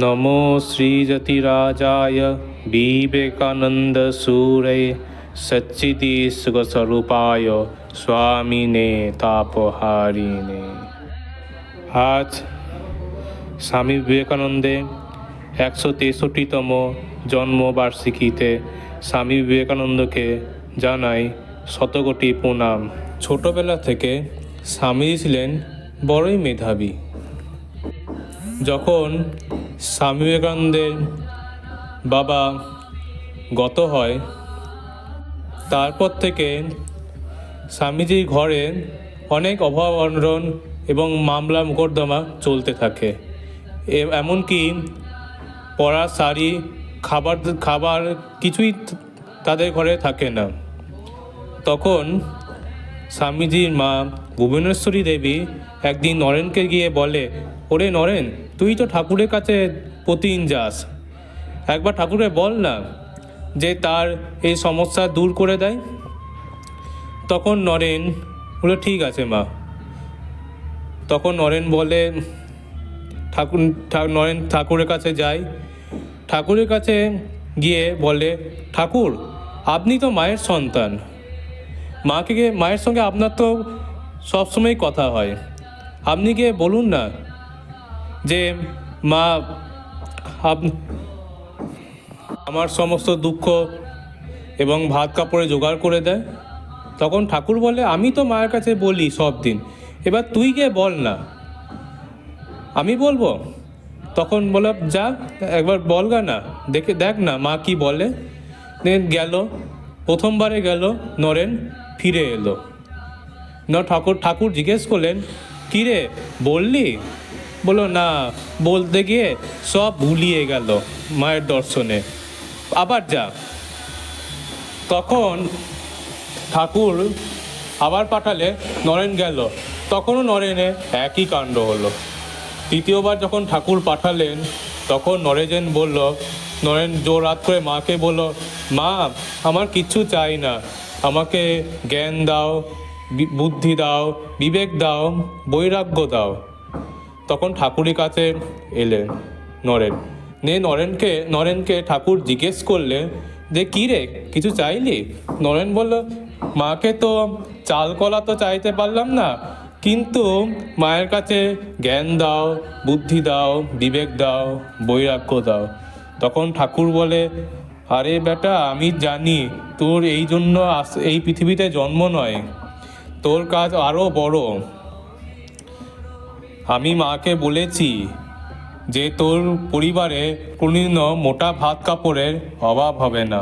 নমো শ্রীযতিরাজায় বিবেকানন্দসূরে সচ্চিদীশ্বরূপায় স্বামিনে তাপহারিণে আজ স্বামী বিবেকানন্দে একশো তেষট্টিতম জন্মবার্ষিকীতে স্বামী বিবেকানন্দকে জানাই শতকোটি প্রণাম। ছোটবেলা থেকে স্বামী ছিলেন বড়ই মেধাবী। যখন স্বামী বিবেকানন্দের বাবা গত হয়, তারপর থেকে স্বামীজির ঘরে অনেক অভাব অনটন এবং মামলা মোকদ্দমা চলতে থাকে। এমনকি পড়া, শাড়ি, খাবার খাবার কিছুই তাদের ঘরে থাকে না। তখন স্বামীজির মা ভুবনেশ্বরী দেবী একদিন নরেনকে গিয়ে বলে, ওরে নরেন তুই তো ঠাকুরের কাছে প্রতিদিন যাস। একবার ঠাকুরে বল না যে তার এই সমস্যা দূর করে দেয়। তখন নরেন বলে, ঠিক আছে মা। তখন নরেন বলে, ঠাকুর নরেন ঠাকুরের কাছে যায় ঠাকুরের কাছে গিয়ে বলে, ঠাকুর, আপনি তো মায়ের সন্তান। মাকে মায়ের সঙ্গে আপনার তো সবসময় কথা হয়। আপনি গিয়ে বলুন না যে, মা আমার সমস্ত দুঃখ এবং ভাত কাপড়ে জোগাড় করে দেয়। তখন ঠাকুর বলে, আমি তো মায়ের কাছে বলি সব দিন। এবার তুই গিয়ে বল না। আমি বলব? তখন বলে, যা, একবার বলগা না। দেখে, দেখ না, মা কি বলে। গেল, প্রথমবারে গেল, নরেন ফিরে এলো। ন ঠাকুর ঠাকুর জিজ্ঞেস করলেন কিরে বললি? বলল না, বলতে গিয়ে সব ভুলিয়ে গেল মায়ের দর্শনে। আবার যা। তখন ঠাকুর আবার পাঠালে, নরেন গেল। তখনও নরেনে একই কাণ্ড হলো। তৃতীয়বার যখন ঠাকুর পাঠালেন, তখন নরেজেন বলল, নরেন জোর রাত করে মাকে বলল, মা, আমার কিচ্ছু চাই না। আমাকে জ্ঞান দাও বুদ্ধি দাও, বিবেক দাও, বৈরাগ্য দাও। তখন ঠাকুরের কাছে এলেন নরেন। নে নরেনকে নরেনকে ঠাকুর জিজ্ঞেস করলে, যে কী রে, কিছু চাইলি? নরেন বলল, মাকে তো চাল কলা তো চাইতে পারলাম না, কিন্তু মায়ের কাছে জ্ঞান দাও, বুদ্ধি দাও, বিবেক দাও, বৈরাগ্য দাও। তখন ঠাকুর বলে, আরে বেটা, আমি জানি তোর এই জন্য এই পৃথিবীতে জন্ম নয়, তোর কাজ আরও বড়। আমি মাকে বলেছি যে তোর পরিবারে কোনদিন মোটা ভাত কাপড়ের অভাব হবে না।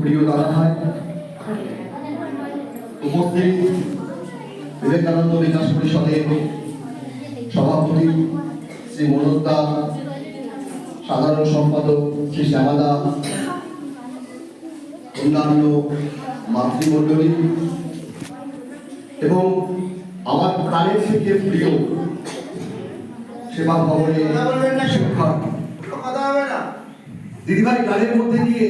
প্রিয় দাদা ভাই উপস্থিত বিবেকানন্দ বিকাশ পরিষদের সভাপতি শ্রী মনোজ দা সাধারণ সম্পাদক শ্রী শ্যামাদা, অন্যান্য মাতৃমণ্ডলী এবং আমার প্রাণের থেকে প্রিয় সেবা ভবনে শিক্ষক। দিদিভাই, গানের মধ্যে দিয়ে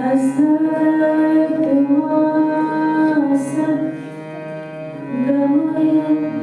Asad, Asad, Gamoyam.